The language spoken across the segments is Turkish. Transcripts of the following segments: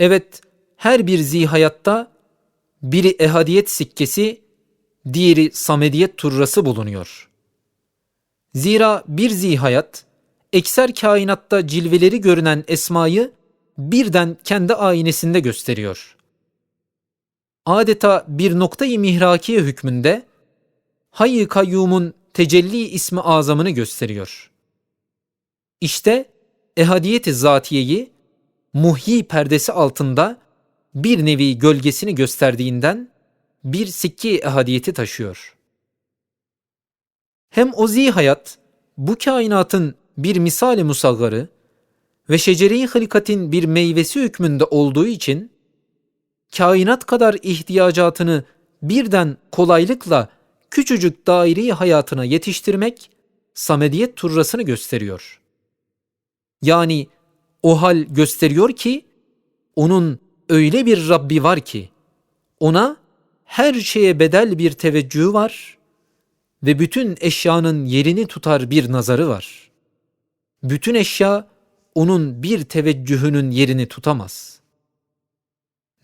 Evet, her bir zihayatta biri ehadiyet sikkesi, diğeri samediyet turrası bulunuyor. Zira bir zihayat, ekser kainatta cilveleri görünen esmayı birden kendi aynesinde gösteriyor. Adeta bir noktayı mihrakiye hükmünde Hayy Kayyum'un tecelli ismi azamını gösteriyor. İşte ehadiyeti zatiyeyi muhyi perdesi altında bir nevi gölgesini gösterdiğinden bir sikki ehadiyeti taşıyor. Hem o zihayat bu kainatın bir misali musaggarı ve şecere-i hilkatin bir meyvesi hükmünde olduğu için kainat kadar ihtiyacatını birden kolaylıkla küçücük daire hayatına yetiştirmek samediyet turrasını gösteriyor. Yani o hal gösteriyor ki onun öyle bir Rabbi var ki ona her şeye bedel bir teveccühü var ve bütün eşyanın yerini tutar bir nazarı var. Bütün eşya onun bir teveccühünün yerini tutamaz.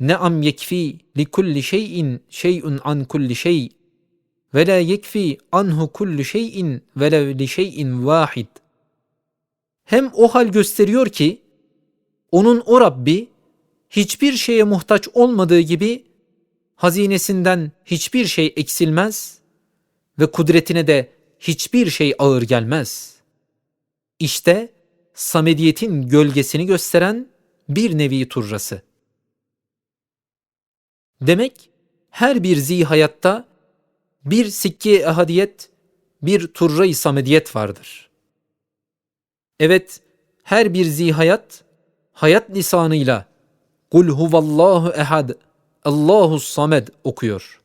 Ne am yekfi li kulli şeyin şey'un an kulli şey ve la yekfi anhu kullu şeyin velev li şeyin vahid. Hem o hal gösteriyor ki onun o Rabbi hiçbir şeye muhtaç olmadığı gibi hazinesinden hiçbir şey eksilmez ve kudretine de hiçbir şey ağır gelmez. İşte samediyetin gölgesini gösteren bir nevi turrası. Demek her bir zihayatta bir sikke ehadiyet, bir turra-i samediyet vardır. Evet, her bir zihayat, hayat lisanıyla Kul huvallahu ehad, Allahu samed okuyor.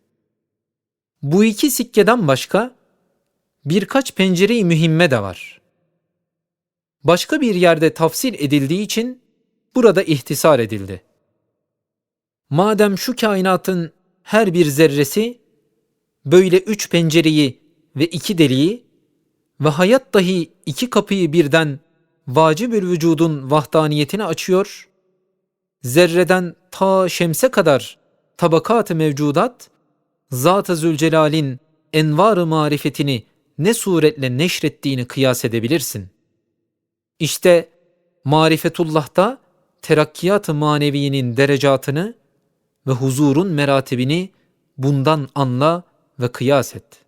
Bu iki sikkeden başka birkaç pencere-i mühimme de var. Başka bir yerde tafsil edildiği için burada ihtisar edildi. Madem şu kainatın her bir zerresi böyle üç pencereyi ve iki deliği ve hayat dahi iki kapıyı birden vacibül vücudun vahdaniyetini açıyor, zerreden ta şemse kadar tabakat-ı mevcudat, Zat-ı Zülcelal'in envar-ı marifetini ne suretle neşrettiğini kıyas edebilirsin. İşte marifetullah'ta terakkiyat-ı maneviyinin derecatını ve huzurun meratibini bundan anla ve kıyas et.